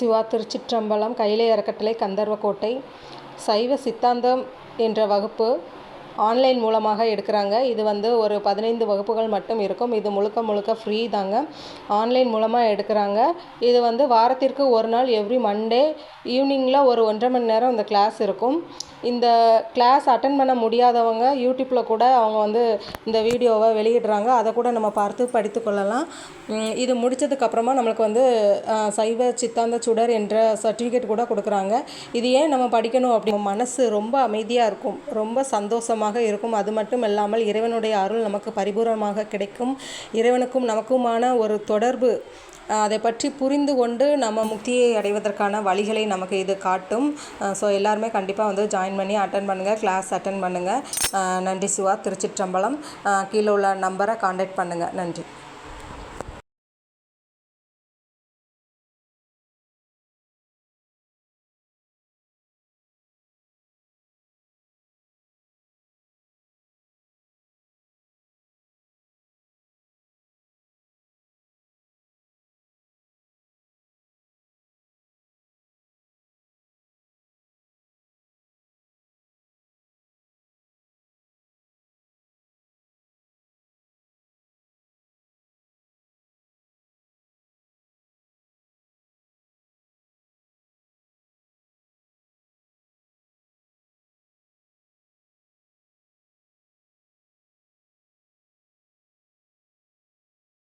சிவா திருச்சிற்றம்பலம் கைலை அறக்கட்டளை கந்தர்வக்கோட்டை சைவ சித்தாந்தம் என்ற வகுப்பு ஆன்லைன் மூலமாக எடுக்கிறாங்க. இது வந்து ஒரு பதினைந்து வகுப்புகள் மட்டும் இருக்கும். இது முழுக்க முழுக்க ஃப்ரீ தாங்க. ஆன்லைன் மூலமாக எடுக்கிறாங்க. இது வந்து வாரத்திற்கு ஒரு நாள் எவ்ரி மண்டே ஈவினிங்கில் ஒரு ஒன்றரை மணி நேரம் இந்த கிளாஸ் இருக்கும். இந்த கிளாஸ் அட்டன் பண்ண முடியாதவங்க யூடியூப்பில் கூட அவங்க வந்து இந்த வீடியோவை வெளியிடுறாங்க. அதை கூட நம்ம பார்த்து படித்து கொள்ளலாம். இது முடித்ததுக்கப்புறமா நம்மளுக்கு வந்து சைவ சித்தாந்த சுடர் என்ற சர்டிஃபிகேட் கூட கொடுக்குறாங்க. இது ஏன் நம்ம படிக்கணும் அப்படி மனசு ரொம்ப அமைதியாக இருக்கும். ரொம்ப சந்தோஷம் சந்தோஷமாக இருக்கும். அது மட்டும் இல்லாமல் இறைவனுடைய அருள் நமக்கு பரிபூரணமாக கிடைக்கும். இறைவனுக்கும் நமக்குமான ஒரு தொடர்பு அதை பற்றி புரிந்து கொண்டு நம்ம முக்தியை அடைவதற்கான வழிகளை நமக்கு இது காட்டும். ஸோ எல்லாருமே கண்டிப்பாக வந்து ஜாயின் பண்ணி அட்டன் பண்ணுங்கள் கிளாஸ் அட்டன் பண்ணுங்கள் நன்றி சிவா திருச்சிற்றம்பலம். கீழே உள்ள நம்பரை காண்டாக்ட் பண்ணுங்கள் நன்றி.